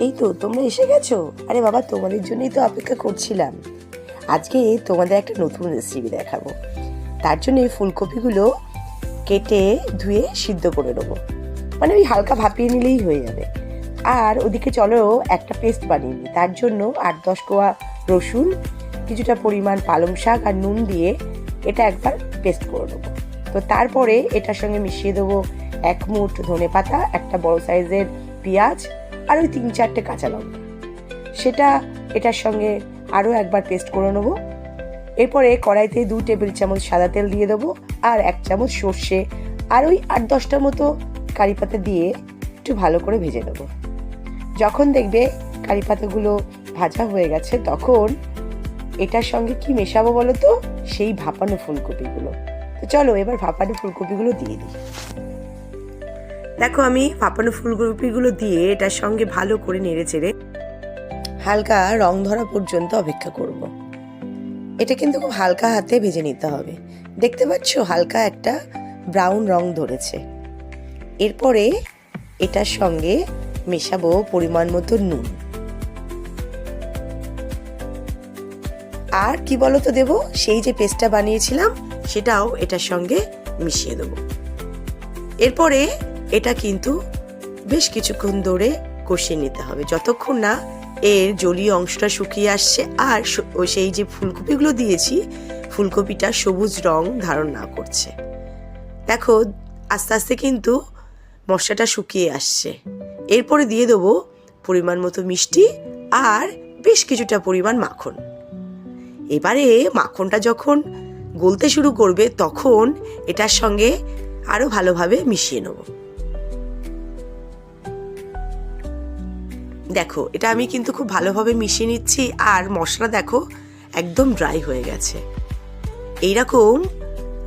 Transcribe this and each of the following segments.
এই তো, তোমরা এসে গেছো? আরে বাবা, তোমাদের জন্যই তো অপেক্ষা করছিলাম। আজকে তোমাদের একটা নতুন রেসিপি দেখাবো। তার জন্য এই ফুলকপিগুলো কেটে, ধুয়ে সিদ্ধ করে নেব। মানে ওই হালকা ভাপিয়ে নিলেই হয়ে যাবে। আর ওদিকে চলো, একটা পেস্ট বানিয়ে নিই। তার জন্য আট দশ কোয়া রসুন, কিছুটা পরিমাণ পালং শাক আর নুন দিয়ে এটা একবার পেস্ট করে নেব। তো তারপরে এটার সঙ্গে মিশিয়ে দেবো এক মুঠ ধনে পাতা একটা বড় সাইজের পেঁয়াজ আর ওই তিন চারটে কাঁচা লঙ্কা। সেটা এটার সঙ্গে আরও একবার পেস্ট করে নেব। এরপরে কড়াইতে দু টেবিল চামচ সাদা তেল দিয়ে দেবো আর এক চামচ সর্ষে আর ওই আট দশটার মতো কারি পাতা দিয়ে একটু ভালো করে ভেজে নেব। যখন দেখবে কারি পাতাগুলো ভাজা হয়ে গেছে, তখন এটার সঙ্গে কি মেশাবো বলো তো? সেই ভাপানো ফুলকপিগুলো। তো চলো এবার ভাপানো ফুলকপিগুলো দিয়ে দিই। দেখো আমি ভাপানো ফুলকপিগুলো দিয়ে এটার সঙ্গে ভালো করে নেড়ে চেড়ে হালকা রং ধরা পর্যন্ত অপেক্ষা করব। এটা কিন্তু খুব হালকা হাতে ভেজে নিতে হবে। দেখতে পাচ্ছ হালকা একটা ব্রাউন রং ধরেছে। এরপরে এটার সঙ্গে মেশাবো পরিমাণ মতো নুন। আর কি বলতো দেব, সেই যে পেস্টটা বানিয়েছিলাম, সেটাও এটার সঙ্গে মিশিয়ে দেবো। এরপরে এটা কিন্তু বেশ কিছুক্ষণ ধরে কষিয়ে নিতে হবে। যতক্ষণ না এর জলীয় অংশটা শুকিয়ে আসছে আর সেই যে ফুলকপিগুলো দিয়েছি, ফুলকপিটা সবুজ রং ধারণ না করছে। দেখো, আস্তে আস্তে কিন্তু মশলাটা শুকিয়ে আসছে। এরপরে দিয়ে দেবো পরিমাণ মতো মিষ্টি আর বেশ কিছুটা পরিমাণ মাখন। এবারে মাখনটা যখন গলতে শুরু করবে, তখন এটার সঙ্গে আরও ভালোভাবে মিশিয়ে নেব। দেখো, এটা আমি কিন্তু খুব ভালোভাবে মিশিয়ে নিচ্ছি আর মশলা দেখো একদম ড্রাই হয়ে গেছে। এইরকম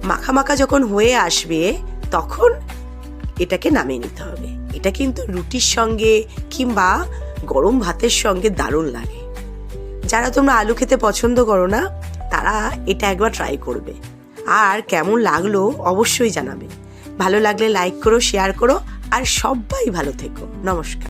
মাখা মাখা যখন হয়ে আসবে, তখন এটাকে নামিয়ে নিতে হবে। এটা কিন্তু রুটির সঙ্গে কিংবা গরম ভাতের সঙ্গে দারুণ লাগে। যারা তোমরা আলু খেতে পছন্দ করো না, তারা এটা একবার ট্রাই করবে। আর কেমন লাগল অবশ্যই জানাবে। ভালো লাগলে লাইক করো শেয়ার করো, আর সবাই ভালো থেকো। নমস্কার।